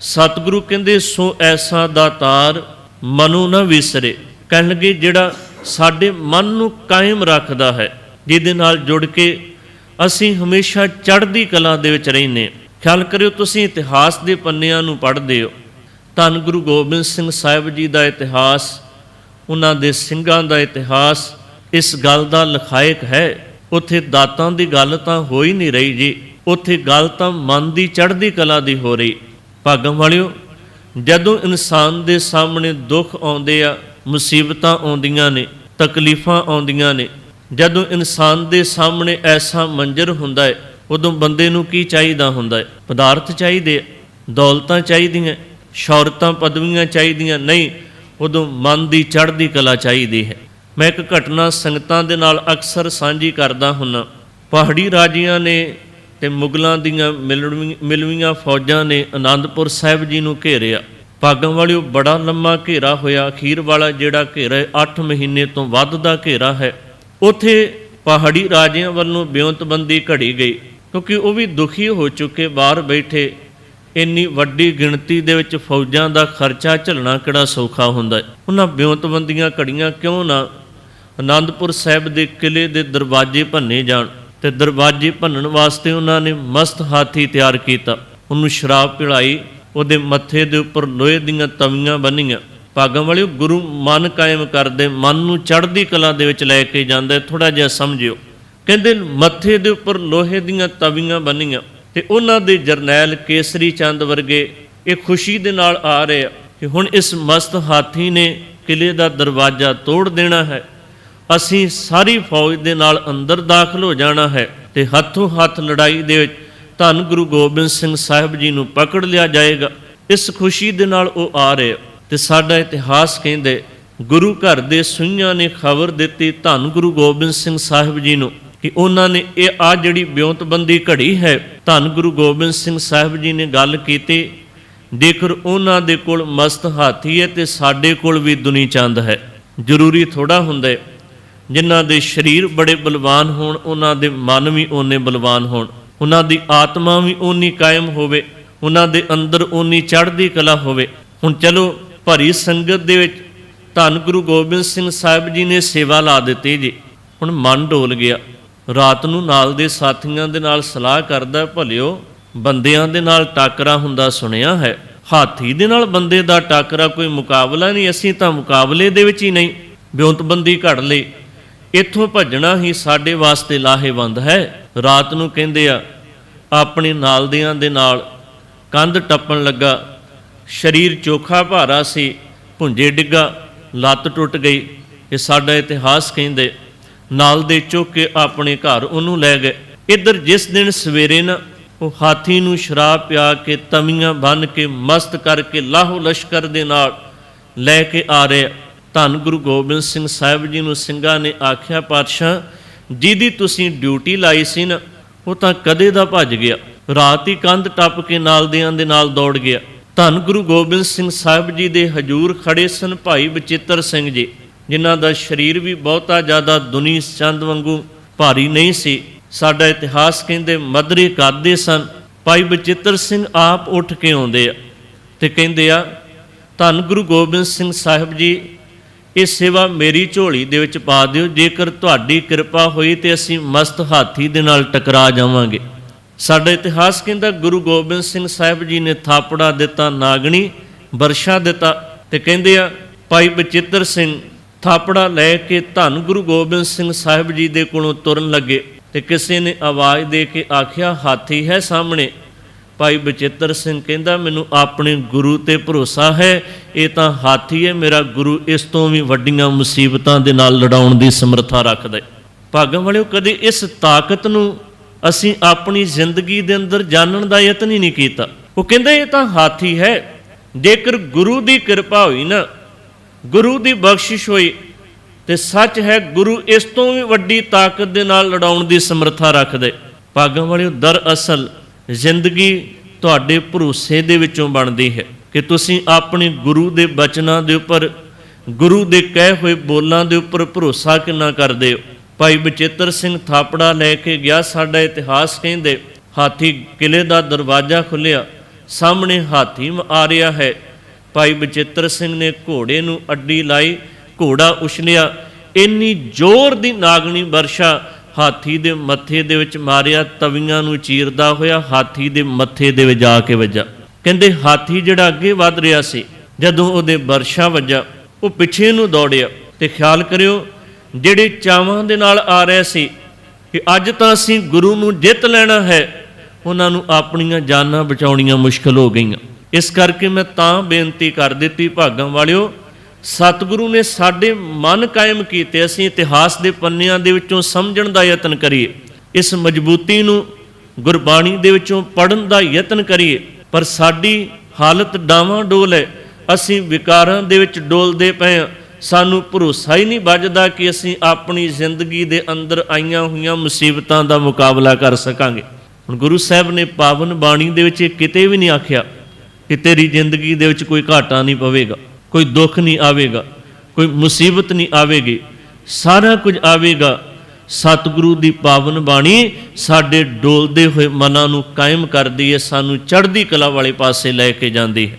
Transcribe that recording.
ਸਤਿਗੁਰੂ ਕਹਿੰਦੇ, ਸੋ ਐਸਾ ਦਾਤਾਰ ਮਨੁ ਨਾ ਵਿਸਰੇ। ਕਹਿਣਗੇ, ਜਿਹੜਾ ਸਾਡੇ ਮਨ ਨੂੰ ਕਾਇਮ ਰੱਖਦਾ ਹੈ, ਜਿਹਦੇ ਨਾਲ ਜੁੜ ਕੇ ਅਸੀਂ ਹਮੇਸ਼ਾ ਚੜ੍ਹਦੀ ਕਲਾ ਦੇ ਵਿੱਚ ਰਹਿੰਦੇ ਹਾਂ। ਖਿਆਲ ਕਰਿਓ, ਤੁਸੀਂ ਇਤਿਹਾਸ ਦੇ ਪੰਨਿਆਂ ਨੂੰ ਪੜ੍ਹਦੇ ਹੋ। ਧੰਨ ਗੁਰੂ ਗੋਬਿੰਦ ਸਿੰਘ ਸਾਹਿਬ ਜੀ ਦਾ ਇਤਿਹਾਸ, ਉਹਨਾਂ ਦੇ ਸਿੰਘਾਂ ਦਾ ਇਤਿਹਾਸ, ਇਸ ਗੱਲ ਦਾ ਲਖਾਇਕ ਹੈ, ਉੱਥੇ ਦਾਤਾਂ ਦੀ ਗੱਲ ਤਾਂ ਹੋ ਹੀ ਨਹੀਂ ਰਹੀ ਜੀ। ਉੱਥੇ ਗੱਲ ਤਾਂ ਮਨ ਦੀ ਚੜ੍ਹਦੀ ਕਲਾ ਦੀ ਹੋ ਰਹੀ। ਭਾਗਮ ਵਾਲਿਓ ਜਦੋਂ ਇਨਸਾਨ ਦੇ ਸਾਹਮਣੇ ਦੁੱਖ ਆਉਂਦੇ ਆ ਮੁਸੀਬਤਾਂ ਆਉਂਦੀਆਂ ਨੇ ਤਕਲੀਫਾਂ ਆਉਂਦੀਆਂ ਨੇ ਜਦੋਂ ਇਨਸਾਨ ਦੇ ਸਾਹਮਣੇ ਐਸਾ ਮੰਜ਼ਰ ਹੁੰਦਾ ਹੈ ਉਦੋਂ ਬੰਦੇ ਨੂੰ ਕੀ ਚਾਹੀਦਾ ਹੁੰਦਾ ਹੈ ਪਦਾਰਥ ਚਾਹੀਦੇ ਆ, ਦੌਲਤਾਂ ਚਾਹੀਦੀਆਂ ਸ਼ੌਹਰਤਾਂ ਪਦਵੀਆਂ ਚਾਹੀਦੀਆਂ ਨਹੀਂ ਉਦੋਂ ਮਨ ਦੀ ਚੜ੍ਹਦੀ ਕਲਾ ਚਾਹੀਦੀ ਹੈ। ਮੈਂ ਇੱਕ ਘਟਨਾ ਸੰਗਤਾਂ ਦੇ ਨਾਲ ਅਕਸਰ ਸਾਂਝੀ ਕਰਦਾ ਹੁੰਨਾ। ਪਹਾੜੀ ਰਾਜਿਆਂ ਨੇ ਤੇ ਮੁਗਲਾਂ ਦੀਆਂ ਮਿਲਵੀਂ- ਮਿਲਵੀਆਂ ਫੌਜਾਂ ਨੇ ਆਨੰਦਪੁਰ ਸਾਹਿਬ ਜੀ ਨੂੰ ਘੇਰਿਆ। ਭਾਗਾਂ ਵਾਲਿਓ ਬੜਾ ਲੰਮਾ ਘੇਰਾ ਹੋਇਆ। ਅਖੀਰ ਵਾਲਾ ਜਿਹੜਾ ਘੇਰਾ 8 ਮਹੀਨੇ ਤੋਂ ਵੱਧ ਦਾ ਘੇਰਾ ਹੈ। ਉਥੇ ਪਹਾੜੀ ਰਾਜਿਆਂ ਵੱਲੋਂ ਬਿਉਂਤਬੰਦੀ ਘੜੀ ਗਈ, ਕਿਉਂਕਿ ਉਹ ਵੀ ਦੁਖੀ ਹੋ ਚੁੱਕੇ। ਬਾਹਰ ਬੈਠੇ ਇੰਨੀ ਵੱਡੀ ਗਿਣਤੀ ਦੇ ਵਿੱਚ ਫੌਜਾਂ ਦਾ ਖਰਚਾ ਝੱਲਣਾ ਕਿਹੜਾ ਸੌਖਾ ਹੁੰਦਾ ਹੈ? ਉਹਨਾਂ ਬਿਉਂਤਬੰਦੀਆਂ ਘੜੀਆਂ ਕਿਉਂ ਨਾ ਆਨੰਦਪੁਰ ਸਾਹਿਬ ਦੇ ਕਿਲੇ ਦੇ ਦਰਵਾਜ਼ੇ ਭੰਨੇ ਜਾਣ? ਤੇ ਦਰਵਾਜ਼ੇ ਭੰਨਣ ਵਾਸਤੇ ਉਹਨਾਂ ਨੇ ਮਸਤ ਹਾਥੀ ਤਿਆਰ ਕੀਤਾ। ਉਹਨੂੰ ਸ਼ਰਾਬ ਪਿਲਾਈ, ਉਹਦੇ ਮੱਥੇ ਦੇ ਉੱਪਰ ਲੋਹੇ ਦੀਆਂ ਤਵੀਆਂ ਬੰਨੀਆਂ। ਭਾਗਾਂ ਵਾਲਿਓ, ਗੁਰੂ ਮਨ ਕਾਇਮ ਕਰਦੇ, ਮਨ ਨੂੰ ਚੜ੍ਹਦੀ ਕਲਾ ਦੇ ਵਿੱਚ ਲੈ ਕੇ ਜਾਂਦਾ ਥੋੜਾ ਜਿਹਾ ਸਮਝਿਓ। ਕਹਿੰਦੇ, ਮੱਥੇ ਦੇ ਉੱਪਰ ਲੋਹੇ ਦੀਆਂ ਤਵੀਆਂ ਬੰਨੀਆਂ ਤੇ ਉਹਨਾਂ ਦੇ ਜਰਨੈਲ ਕੇਸਰੀ ਚੰਦ ਵਰਗੇ ਇਹ ਖੁਸ਼ੀ ਦੇ ਨਾਲ ਆ ਰਹੇ ਆ ਕਿ ਹੁਣ ਇਸ ਮਸਤ ਹਾਥੀ ਨੇ ਕਿਲੇ ਦਾ ਦਰਵਾਜ਼ਾ ਤੋੜ ਦੇਣਾ ਹੈ। ਅਸੀਂ ਸਾਰੀ ਫੌਜ ਦੇ ਨਾਲ ਅੰਦਰ ਦਾਖਲ ਹੋ ਜਾਣਾ ਹੈ ਤੇ ਹੱਥੋਂ ਹੱਥ ਲੜਾਈ ਦੇ ਵਿੱਚ ਧੰਨ ਗੁਰੂ ਗੋਬਿੰਦ ਸਿੰਘ ਸਾਹਿਬ ਜੀ ਨੂੰ ਪਕੜ ਲਿਆ ਜਾਏਗਾ। ਇਸ ਖੁਸ਼ੀ ਦੇ ਨਾਲ ਉਹ ਆ ਰਹੇ। ਆ ਤੇ ਸਾਡਾ ਇਤਿਹਾਸ ਕਹਿੰਦੇ, ਗੁਰੂ ਘਰ ਦੇ ਸੁਈਆਂ ਨੇ ਖਬਰ ਦਿੱਤੀ ਧੰਨ ਗੁਰੂ ਗੋਬਿੰਦ ਸਿੰਘ ਸਾਹਿਬ ਜੀ ਨੂੰ ਕਿ ਉਹਨਾਂ ਨੇ ਇਹ ਆ ਜਿਹੜੀ ਬਿਉਂਤਬੰਦੀ ਘੜੀ ਹੈ, ਧੰਨ ਗੁਰੂ ਗੋਬਿੰਦ ਸਿੰਘ ਸਾਹਿਬ ਜੀ ਨੇ ਗੱਲ ਕੀਤੀ, ਜੇਕਰ ਉਹਨਾਂ ਦੇ ਕੋਲ ਮਸਤ ਹਾਥੀ ਹੈ ਤੇ ਸਾਡੇ ਕੋਲ ਵੀ ਦੁਨੀ ਚੰਦ ਹੈ। ਜ਼ਰੂਰੀ ਥੋੜਾ ਹੁੰਦਾ ਜਿਨ੍ਹਾਂ ਦੇ ਸਰੀਰ ਬੜੇ ਬਲਵਾਨ ਹੋਣ, ਉਹਨਾਂ ਦੇ ਮਨ ਵੀ ਓਨੇ ਬਲਵਾਨ ਹੋਣ। ਉਹਨਾਂ ਦੀ ਆਤਮਾ ਵੀ ਓਨੀ ਕਾਇਮ ਹੋਵੇ, ਉਹਨਾਂ ਦੇ ਅੰਦਰ ਓਨੀ ਚੜ੍ਹਦੀ ਕਲਾ ਹੋਵੇ। ਹੁਣ ਚਲੋ ਭਰੀ ਸੰਗਤ ਦੇ ਵਿੱਚ ਧੰਨ ਗੁਰੂ ਗੋਬਿੰਦ ਸਿੰਘ ਸਾਹਿਬ ਜੀ ਨੇ ਸੇਵਾ ਲਾ ਦਿੱਤੀ ਜੀ। ਹੁਣ ਮਨ ਡੋਲ ਗਿਆ। ਰਾਤ ਨੂੰ ਨਾਲ ਦੇ ਸਾਥੀਆਂ ਦੇ ਨਾਲ ਸਲਾਹ ਕਰਦਾ, ਭਲਿਓ, ਬੰਦਿਆਂ ਦੇ ਨਾਲ ਟਾਕਰਾ ਹੁੰਦਾ ਸੁਣਿਆ ਹੈ। ਹਾਥੀ ਦੇ ਨਾਲ ਬੰਦੇ ਦਾ ਟਾਕਰਾ ਕੋਈ ਮੁਕਾਬਲਾ ਨਹੀਂ, ਅਸੀਂ ਤਾਂ ਮੁਕਾਬਲੇ ਦੇ ਵਿੱਚ ਹੀ ਨਹੀਂ। ਬਿਉਂਤਬੰਦੀ ਘੜ ਲਈ। ਇੱਥੋਂ ਭੱਜਣਾ ਹੀ ਸਾਡੇ ਵਾਸਤੇ ਲਾਹੇਵੰਦ ਹੈ। ਰਾਤ ਨੂੰ ਕਹਿੰਦੇ ਆ, ਆਪਣੇ ਨਾਲਦਿਆਂ ਦੇ ਨਾਲ ਕੰਧ ਟੱਪਣ ਲੱਗਾ। ਸਰੀਰ ਚੋਖਾ ਭਾਰਾ ਸੀ, ਭੁੰਜੇ ਡਿੱਗਾ, ਲੱਤ ਟੁੱਟ ਗਈ। ਇਹ ਸਾਡਾ ਇਤਿਹਾਸ ਕਹਿੰਦੇ ਨਾਲ ਦੇ ਚੁੱਕ ਕੇ ਆਪਣੇ ਘਰ ਉਹਨੂੰ ਲੈ ਗਏ। ਇੱਧਰ ਜਿਸ ਦਿਨ ਸਵੇਰੇ ਨਾ ਉਹ ਹਾਥੀ ਨੂੰ ਸ਼ਰਾਬ ਪਿਆ ਕੇ ਤਵੀਆਂ ਬੰਨ ਕੇ ਮਸਤ ਕਰਕੇ ਲਾਹੋ ਲਸ਼ਕਰ ਦੇ ਨਾਲ ਲੈ ਕੇ ਆ ਰਿਹਾ ਧੰਨ ਗੁਰੂ ਗੋਬਿੰਦ ਸਿੰਘ ਸਾਹਿਬ ਜੀ ਨੂੰ ਸਿੰਘਾਂ ਨੇ ਆਖਿਆ, ਪਾਤਸ਼ਾਹ, ਜਿਹਦੀ ਤੁਸੀਂ ਡਿਊਟੀ ਲਾਈ ਸੀ ਨਾ, ਉਹ ਤਾਂ ਕਦੇ ਦਾ ਭੱਜ ਗਿਆ। ਰਾਤ ਹੀ ਕੰਧ ਟੱਪ ਕੇ ਨਾਲ ਦਿਆਂ ਦੇ ਨਾਲ ਦੌੜ ਗਿਆ। ਧੰਨ ਗੁਰੂ ਗੋਬਿੰਦ ਸਿੰਘ ਸਾਹਿਬ ਜੀ ਦੇ ਹਜੂਰ ਖੜੇ ਸਨ ਭਾਈ ਬਚਿੱਤਰ ਸਿੰਘ ਜੀ, ਜਿਨ੍ਹਾਂ ਦਾ ਸਰੀਰ ਵੀ ਬਹੁਤਾ ਜ਼ਿਆਦਾ ਦੁਨੀ ਚੰਦ ਵਾਂਗੂ ਭਾਰੀ ਨਹੀਂ ਸੀ। ਸਾਡਾ ਇਤਿਹਾਸ ਕਹਿੰਦੇ, ਮਦਰੇ ਕਰਦੇ ਸਨ। ਭਾਈ ਬਚਿੱਤਰ ਸਿੰਘ ਆਪ ਉੱਠ ਕੇ ਆਉਂਦੇ ਆ ਤੇ ਕਹਿੰਦੇ ਆ, ਧੰਨ ਗੁਰੂ ਗੋਬਿੰਦ ਸਿੰਘ ਸਾਹਿਬ ਜੀ ਇਹ ਸੇਵਾ ਮੇਰੀ ਝੋਲੀ ਦੇ ਵਿੱਚ ਪਾ ਦਿਓ, ਜੇਕਰ ਤੁਹਾਡੀ ਕਿਰਪਾ ਹੋਈ ਤੇ ਅਸੀਂ ਮਸਤ ਹਾਥੀ ਦੇ ਨਾਲ ਟਕਰਾ ਜਾਵਾਂਗੇ। ਸਾਡਾ ਇਤਿਹਾਸ ਕਹਿੰਦਾ, ਗੁਰੂ ਗੋਬਿੰਦ ਸਿੰਘ ਸਾਹਿਬ ਜੀ ਨੇ ਥਾਪੜਾ ਦਿੱਤਾ, ਨਾਗਣੀ, ਵਰਸ਼ਾ ਦਿੱਤਾ ਤੇ ਕਹਿੰਦੇ ਆ, ਭਾਈ ਬਚਿੱਤਰ ਸਿੰਘ, ਥਾਪੜਾ ਲੈ ਕੇ ਧੰਨ ਗੁਰੂ ਗੋਬਿੰਦ ਸਿੰਘ ਸਾਹਿਬ ਜੀ ਦੇ ਕੋਲੋਂ ਤੁਰਨ ਲੱਗੇ ਤੇ ਕਿਸੇ ਨੇ ਆਵਾਜ਼ ਦੇ ਕੇ ਆਖਿਆ, ਹਾਥੀ ਹੈ ਸਾਹਮਣੇ। ਭਾਈ ਬਚਿੱਤਰ ਸਿੰਘ ਕਹਿੰਦਾ, ਮੈਨੂੰ ਆਪਣੇ ਗੁਰੂ ਤੇ ਭਰੋਸਾ ਹੈ, ਇਹ ਤਾਂ ਹਾਥੀ ਹੈ, ਮੇਰਾ ਗੁਰੂ ਇਸ ਤੋਂ ਵੀ ਵੱਡੀਆਂ ਮੁਸੀਬਤਾਂ ਦੇ ਨਾਲ ਲੜਾਉਣ ਦੀ ਸਮਰੱਥਾ ਰੱਖਦਾ ਹੈ। ਭਾਗਾਂ ਵਾਲਿਓ, ਕਦੇ ਇਸ ਤਾਕਤ ਨੂੰ ਅਸੀਂ ਆਪਣੀ ਜ਼ਿੰਦਗੀ ਦੇ ਅੰਦਰ ਜਾਣਨ ਦਾ ਯਤਨ ਹੀ ਨਹੀਂ ਕੀਤਾ। ਉਹ ਕਹਿੰਦੇ, ਇਹ ਤਾਂ ਹਾਥੀ ਹੈ, ਜੇਕਰ ਗੁਰੂ ਦੀ ਕਿਰਪਾ ਹੋਈ ਨਾ, ਗੁਰੂ ਦੀ ਬਖਸ਼ਿਸ਼ ਹੋਈ, ਤੇ ਸੱਚ ਹੈ, ਗੁਰੂ ਇਸ ਤੋਂ ਵੀ ਵੱਡੀ ਤਾਕਤ ਦੇ ਨਾਲ ਲੜਾਉਣ ਦੀ ਸਮਰੱਥਾ ਰੱਖਦੇ ਭਾਗਾਂ ਵਾਲਿਓ, ਦਰਅਸਲ ਜ਼ਿੰਦਗੀ ਤੁਹਾਡੇ ਭਰੋਸੇ ਦੇ ਵਿੱਚੋਂ ਬਣਦੀ ਹੈ ਕਿ ਤੁਸੀਂ ਆਪਣੇ ਗੁਰੂ ਦੇ ਬਚਨਾਂ ਦੇ ਉੱਪਰ, ਗੁਰੂ ਦੇ ਕਹੇ ਹੋਏ ਬੋਲਾਂ ਦੇ ਉੱਪਰ ਭਰੋਸਾ ਕਿੰਨਾ ਕਰਦੇ ਹੋ? ਭਾਈ ਬਚੇਤਰ ਸਿੰਘ ਥਾਪੜਾ ਲੈ ਕੇ ਗਿਆ ਸਾਡਾ ਇਤਿਹਾਸ ਕਹਿੰਦੇ, ਹਾਥੀ ਕਿਲੇ ਦਾ ਦਰਵਾਜ਼ਾ ਖੁੱਲਿਆ ਸਾਹਮਣੇ ਹਾਥੀ ਆ ਰਿਹਾ ਹੈ। ਭਾਈ ਬਚੇਤਰ ਸਿੰਘ ਨੇ ਘੋੜੇ ਨੂੰ ਅੱਡੀ ਲਾਈ, ਘੋੜਾ ਉਛਲਿਆ। ਇੰਨੀ ਜ਼ੋਰ ਦੀ ਨਾਗਣੀ ਵਰਸ਼ਾ ਹਾਥੀ ਦੇ ਮੱਥੇ ਦੇ ਵਿੱਚ ਮਾਰਿਆ, ਤਵੀਆਂ ਨੂੰ ਚੀਰਦਾ ਹੋਇਆ, ਹਾਥੀ ਦੇ ਮੱਥੇ ਦੇ ਵਿੱਚ ਜਾ ਕੇ ਵੱਜਾ। ਕਹਿੰਦੇ, ਹਾਥੀ ਜਿਹੜਾ ਅੱਗੇ ਵੱਧ ਰਿਹਾ ਸੀ, ਜਦੋਂ ਉਹਦੇ ਵਰਸ਼ਾ ਵੱਜਾ, ਉਹ ਪਿੱਛੇ ਨੂੰ ਦੌੜਿਆ ਤੇ ਖਿਆਲ ਕਰਿਓ, ਜਿਹੜੇ ਚਾਵਾਂ ਦੇ ਨਾਲ ਆ ਰਹੇ ਸੀ ਕਿ ਅੱਜ ਤਾਂ ਅਸੀਂ ਗੁਰੂ ਨੂੰ ਜਿੱਤ ਲੈਣਾ ਹੈ, ਉਹਨਾਂ ਨੂੰ ਆਪਣੀਆਂ ਜਾਨਾਂ ਬਚਾਉਣੀਆਂ ਮੁਸ਼ਕਲ ਹੋ ਗਈਆਂ। ਇਸ ਕਰਕੇ ਮੈਂ ਤਾਂ ਬੇਨਤੀ ਕਰ ਦਿੱਤੀ, ਭਾਗਾਂ ਵਾਲਿਓ ਸਤਿਗੁਰੂ ਨੇ ਸਾਡੇ ਮਨ ਕਾਇਮ ਕੀਤੇ, ਅਸੀਂ ਇਤਿਹਾਸ ਦੇ ਪੰਨਿਆਂ ਦੇ ਵਿੱਚੋਂ ਸਮਝਣ ਦਾ ਯਤਨ ਕਰੀਏ। ਇਸ ਮਜ਼ਬੂਤੀ ਨੂੰ ਗੁਰਬਾਣੀ ਦੇ ਵਿੱਚੋਂ ਪੜਨ ਦਾ ਯਤਨ ਕਰੀਏ। ਪਰ ਸਾਡੀ ਹਾਲਤ ਡਾਵਾਂ ਡੋਲ ਹੈ। ਅਸੀਂ ਵਿਕਾਰਾਂ ਦੇ ਵਿੱਚ ਡੋਲਦੇ ਪਏ ਹਾਂ। ਸਾਨੂੰ ਭਰੋਸਾ ਹੀ ਨਹੀਂ ਵੱਜਦਾ ਕਿ ਅਸੀਂ ਆਪਣੀ ਜ਼ਿੰਦਗੀ ਦੇ ਅੰਦਰ ਆਈਆਂ ਹੋਈਆਂ ਮੁਸੀਬਤਾਂ ਦਾ ਮੁਕਾਬਲਾ ਕਰ ਸਕਾਂਗੇ। ਹੁਣ ਗੁਰੂ ਸਾਹਿਬ ਨੇ ਪਾਵਨ ਬਾਣੀ ਦੇ ਵਿੱਚ ਇਹ ਕਿਤੇ ਵੀ ਨਹੀਂ ਆਖਿਆ ਕਿ ਤੇਰੀ ਜ਼ਿੰਦਗੀ ਦੇ ਵਿੱਚ ਕੋਈ ਘਾਟਾ ਨਹੀਂ ਪਵੇਗਾ। ਕੋਈ ਦੁੱਖ ਨਹੀਂ ਆਵੇਗਾ, ਕੋਈ ਮੁਸੀਬਤ ਨਹੀਂ ਆਵੇਗੀ, ਸਾਰਾ ਕੁਝ ਆਵੇਗਾ। ਸਤਿਗੁਰੂ ਦੀ ਪਾਵਨ ਬਾਣੀ ਸਾਡੇ ਡੋਲਦੇ ਹੋਏ ਮਨਾਂ ਨੂੰ ਕਾਇਮ ਕਰਦੀ ਹੈ, ਸਾਨੂੰ ਚੜ੍ਹਦੀ ਕਲਾ ਵਾਲੇ ਪਾਸੇ ਲੈ ਕੇ ਜਾਂਦੀ ਹੈ।